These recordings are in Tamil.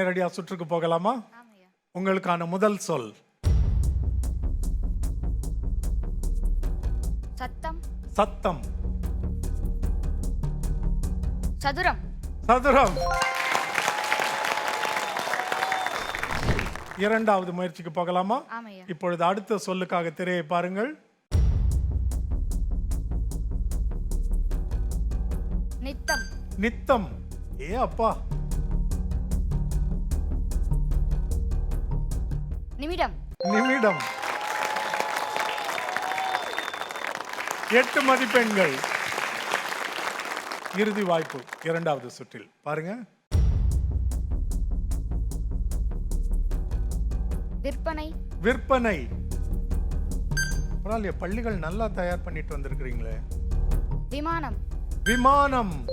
நேரடியா சுற்றுக்கு போகலாமா? உங்களுக்கான முதல் சொல். சத்தம். சத்தம். சதுரம். சதுரம். இரண்டாவது முயற்சிக்கு போகலாமா? இப்பொழுது அடுத்த சொல்லுக்காக திரையை பாருங்கள். நித்தம். நித்தம். ஏ அப்பா. நிமிடம். நிமிடம். எட்டு மதிப்பெண்கள். இறுதி வாய்ப்பு இரண்டாவது சுற்றில். பாருங்க. விற்பனை. விற்பனை. பரவாயில்லையே பள்ளிகள் நல்லா தயார் பண்ணிட்டு வந்திருக்கிறீங்களே. விமானம். விமானம்.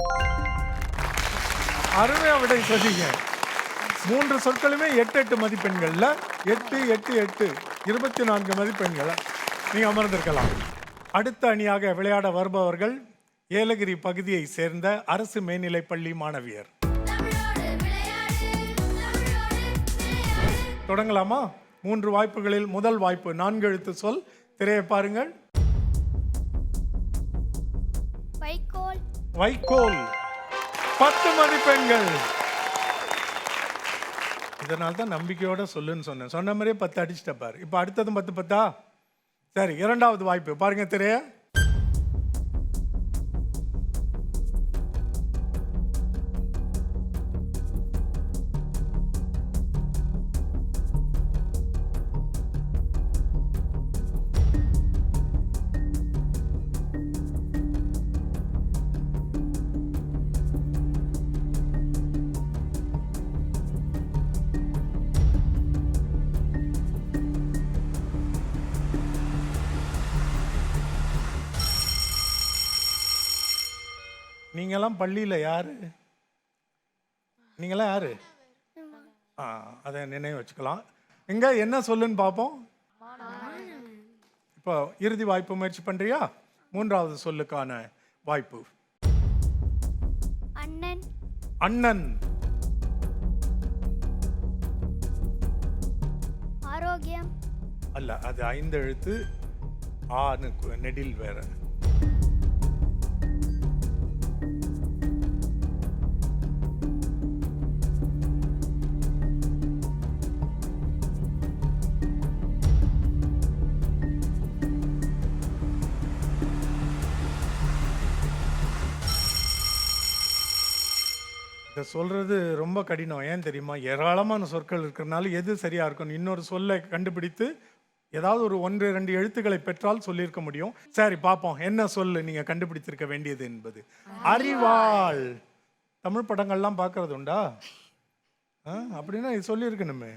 அருமையா விடை சொன்னீங்க மூன்று சொற்களுமே எட்டு எட்டு மதிப்பெண்கள்ல எட்டு எட்டு எட்டு இருபத்தி நான்கு மதிப்பெண்கள். நீங்க அமர்ந்திருக்கலாம். அடுத்த அணியாக விளையாட வருபவர்கள் ஏலகிரி பகுதியை சேர்ந்த அரசு மேல்நிலைப் பள்ளி மாணவியர். தொடங்கலாமா? மூன்று வாய்ப்புகளில் முதல் வாய்ப்பு நான்கு எழுத்து சொல். திரையை பாருங்கள். வைக்கோல். வைக்கோல். பத்து மதிப்பெண்கள். அதனால தான் நம்பிக்கையோடு சொல்லுன்னு சொன்னேன். சொன்ன மாதிரியே பத்து அடிச்சுட்டப்பார் பாரு. இப்போ அடுத்ததும் பத்து பத்தா? சரி இரண்டாவது வாய்ப்பு. பாருங்க திரையா. நீங்கெல்லாம் பள்ளியில் யாரு? நீங்களாம் யாரு? ஆ அதை நினைவு வச்சுக்கலாம். எங்க என்ன சொல்லுன்னு பார்ப்போம். இப்போ இறுதி வாய்ப்பு முயற்சி பண்றியா? மூன்றாவது சொல்லுக்கான வாய்ப்பு. அண்ணன். அண்ணன். ஆரோக்கியம். அல்ல அது ஐந்து எழுத்து ஆனு நெடில் வேற. இதை சொல்கிறது ரொம்ப கடினம். ஏன் தெரியுமா? ஏராளமான சொற்கள் இருக்கிறனால எது சரியாக இருக்கும் இன்னொரு சொல்லை கண்டுபிடித்து ஏதாவது ஒரு ஒன்று ரெண்டு எழுத்துக்களை பெற்றால் சொல்லியிருக்க முடியும். சரி பார்ப்போம் என்ன சொல்லு நீங்கள் கண்டுபிடித்திருக்க வேண்டியது என்பது? அறிவாள். தமிழ் படங்கள்லாம் பார்க்கறது உண்டா? ஆ, அப்படின்னா இது சொல்லியிருக்கணுமே.